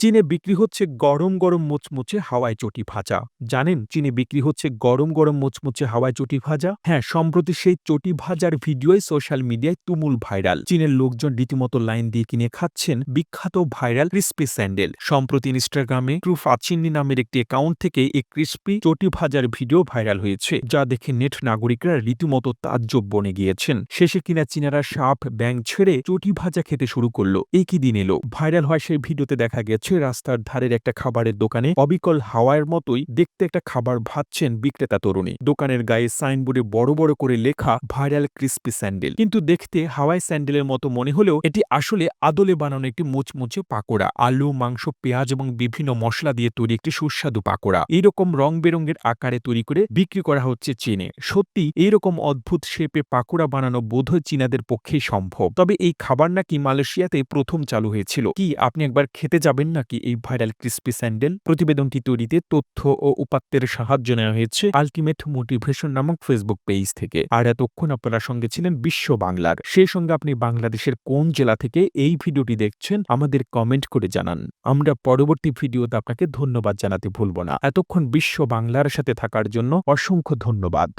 চীনে বিক্রি হচ্ছে গরম গরম মুচমুচে হাওয়াই চটি ভাজা। জানেন চীনে বিক্রি হচ্ছে গরম গরম মুচমুচে হাওয়াই চটি ভাজা? হ্যাঁ সম্প্রতি সেই চটি ভাজার ভিডিওই সোশ্যাল মিডিয়ায় তুমুল ভাইরাল। চীনের লোকজন রীতিমতো লাইন দিয়ে কিনে খাচ্ছেন বিখ্যাত ভাইরাল ক্রিস্পি স্যান্ডেল। সম্প্রতি ইনস্টাগ্রামে ট্রু ফাচিন্নি নামের একটি অ্যাকাউন্ট থেকে এই ক্রিস্পি চটি ভাজার ভিডিও ভাইরাল হয়েছে, যা দেখে নেট নাগরিকরা রীতিমতো তাজ্জব বনে গিয়েছেন। শেষে কিনা চীনারা সাপ ব্যাং ছেড়ে চটি ভাজা খেতে শুরু করল। কি দিন এলো। ভাইরাল হয় সেই ভিডিওতে দেখা গেছে রাস্তার ধারের একটা খাবারের দোকানে অবিকল হাওয়ার মতোই দেখতে একটা খাবার ভাজছেন বিক্রেতা তরুণী। দোকানের গায়ে সাইনবোর্ডে বড় বড় করে লেখা, ভাইরাল ক্রিস্পি স্যান্ডেল। কিন্তু দেখতে হাওয়াই স্যান্ডেলের মতো মনে হলেও এটি আসলে আদলে বানানো একটি মুচমুচে পাকোড়া। আলু, মাংস, পেঁয়াজ এবং বিভিন্ন মশলা দিয়ে তৈরি একটি সুস্বাদু পাকোড়া। এইরকম রং বেরঙের আকারে তৈরি করে বিক্রি করা হচ্ছে চীনে। সত্যি এইরকম অদ্ভুত শেপে পাকোড়া বানানো বোধহয় চীনাদের পক্ষেই সম্ভব। তবে এই খাবার নাকি মালয়েশিয়াতে প্রথম চালু হয়েছিল। কি, আপনি একবার খেতে যাবেন নাকি এই ভাইরাল ক্রিস্পি স্যান্ডেল প্রতিবেদনটি তৈরিতে তথ্য ও উপাত্তের সাহায্য নেওয়া হয়েছে আলটিমেট মোটিভেশন নামক ফেসবুক পেজ থেকে। আর এতক্ষণ আপনারা সঙ্গে ছিলেন বিশ্ব বাংলার। সেই সঙ্গে আপনি বাংলাদেশের কোন জেলা থেকে এই ভিডিওটি দেখছেন আমাদের কমেন্ট করে জানান। আমরা পরবর্তী ভিডিওতে আপনাকে ধন্যবাদ জানাতে ভুলব না। এতক্ষণ বিশ্ব বাংলার সাথে থাকার জন্য অসংখ্য ধন্যবাদ।